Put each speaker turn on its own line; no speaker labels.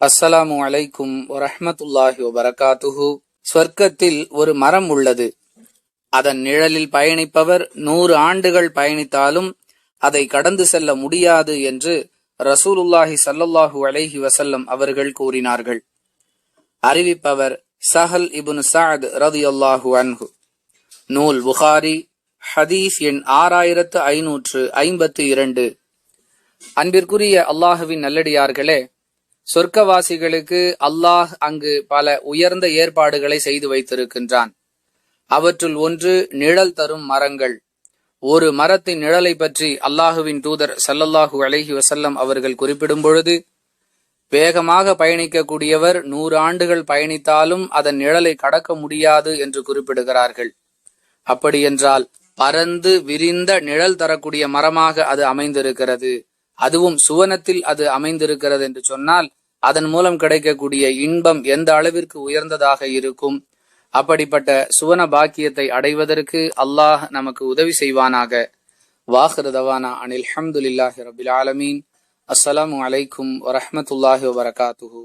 அஸ்ஸலாமு அலைக்கும் வரஹமத்துல்லாஹி வபரகாத்துஹு. ஸ்வர்க்கத்தில் ஒரு மரம் உள்ளது. அதன் நிழலில் பயணிப்பவர் நூறு ஆண்டுகள் பயணித்தாலும் அதை கடந்து செல்ல முடியாது என்று ரசூலுல்லாஹி சல்லுல்லாஹு அலைஹி வசல்லம் அவர்கள் கூறினார்கள். அறிவிப்பவர் சஹல் இபுன் சாத் ரதியல்லாஹு அன்ஹு. நூல் புகாரி ஹதீஸ் எண் ஆறாயிரத்து ஐநூற்று ஐம்பத்து இரண்டு. அன்பிற்குரிய அல்லாஹுவின் நல்லடியார்களே சொர்க்கவாசிகளுக்கு அல்லாஹ் அங்கு பல உயர்ந்த ஏற்பாடுகளை செய்து வைத்திருக்கின்றான். அவற்றுள் ஒன்று நிழல் தரும் மரங்கள். ஒரு மரத்தின் நிழலை பற்றி அல்லாஹுவின் தூதர் சல்லல்லாஹு அலஹி வசல்லம் அவர்கள் குறிப்பிடும் பொழுது வேகமாக பயணிக்கக்கூடியவர் நூறு ஆண்டுகள் பயணித்தாலும் அதன் நிழலை கடக்க முடியாது என்று குறிப்பிடுகிறார்கள். அப்படியென்றால் பறந்து விரிந்த நிழல் தரக்கூடிய மரமாக அது அமைந்திருக்கிறது. அதுவும் சுவனத்தில் அது அமைந்திருக்கிறது என்று சொன்னால் அதன் மூலம் கிடைக்கக்கூடிய இன்பம் எந்த அளவிற்கு உயர்ந்ததாக இருக்கும்? அப்படிப்பட்ட சுவன பாக்கியத்தை அடைவதற்கு அல்லாஹ் நமக்கு உதவி செய்வானாக. வாஹிருதவானா அனில் ஹம்துலில்லாஹி ரபில் ஆலமீன். அஸ்ஸலாமு அலைக்கும் வரஹமத்துல்லாஹி வபரகாத்துஹு.